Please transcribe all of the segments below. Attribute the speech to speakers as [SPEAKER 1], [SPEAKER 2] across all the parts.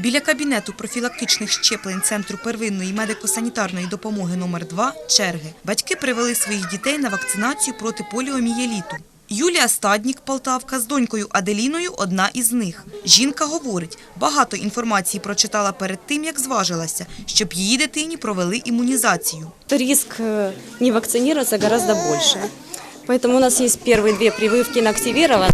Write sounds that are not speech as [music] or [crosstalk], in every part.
[SPEAKER 1] Біля кабінету профілактичних щеплень Центру первинної медико-санітарної допомоги номер 2 черги. Батьки привели своїх дітей на вакцинацію проти поліомієліту. Юлія Стаднік, Полтавка, з донькою Аделіною одна із них. Жінка говорить, багато інформації прочитала перед тим, як зважилася, щоб її дитині провели імунізацію.
[SPEAKER 2] то риск э, не вакцинироваться гораздо больше. Поэтому у нас есть первые две прививки инактивированы.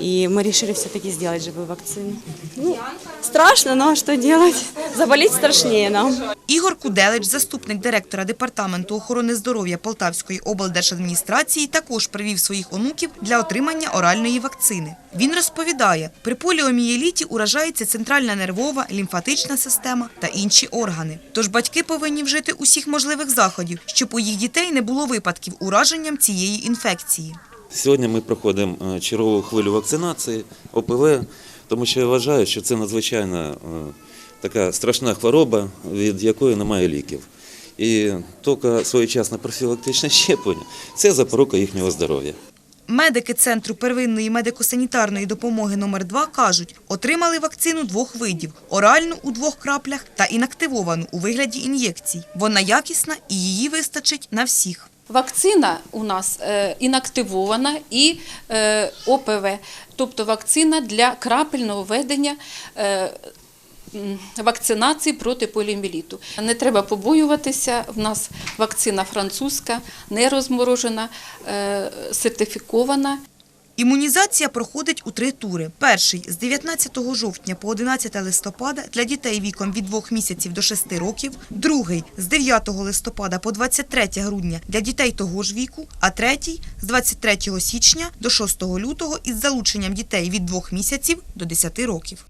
[SPEAKER 2] И мы решили все-таки сделать живую вакцину. Ну, страшно, но что делать? Заболеть страшнее нам.
[SPEAKER 1] Ігор Куделич, заступник директора департаменту охорони здоров'я Полтавської облдержадміністрації, також привів своїх онуків для отримання оральної вакцини. Він розповідає, при поліомієліті уражається центральна нервова, лімфатична система та інші органи. Тож батьки повинні вжити усіх можливих заходів, щоб у їх дітей не було випадків ураженням цієї інфекції.
[SPEAKER 3] Сьогодні ми проходимо е, чергову хвилю вакцинації ОПВ, тому що я вважаю, що це надзвичайно е, така страшна хвороба, від якої немає ліків. І тільки своєчасне профілактичне [laughs] щеплення це запорука їхнього здоров'я.
[SPEAKER 1] Медики Центру первинної медико-санітарної допомоги номер 2 кажуть, отримали вакцину двох видів – оральну у двох краплях та інактивовану у вигляді ін'єкцій. Вона якісна і її вистачить на всіх.
[SPEAKER 4] Вакцина у нас е, інактивована і е, ОПВ, тобто вакцина для крапельного введення е, вакцинації проти поліоміеліту. Не треба побоюватися, в нас вакцина французька, не розморожена, сертифікована.
[SPEAKER 1] Імунізація проходить у три тури. Перший – з 19 жовтня по 11 листопада для дітей віком від 2 місяців до 6 років. Другий – з 9 листопада по 23 грудня для дітей того ж віку. А третій – з 23 січня до 6 лютого із залученням дітей від 2 місяців до 10 років.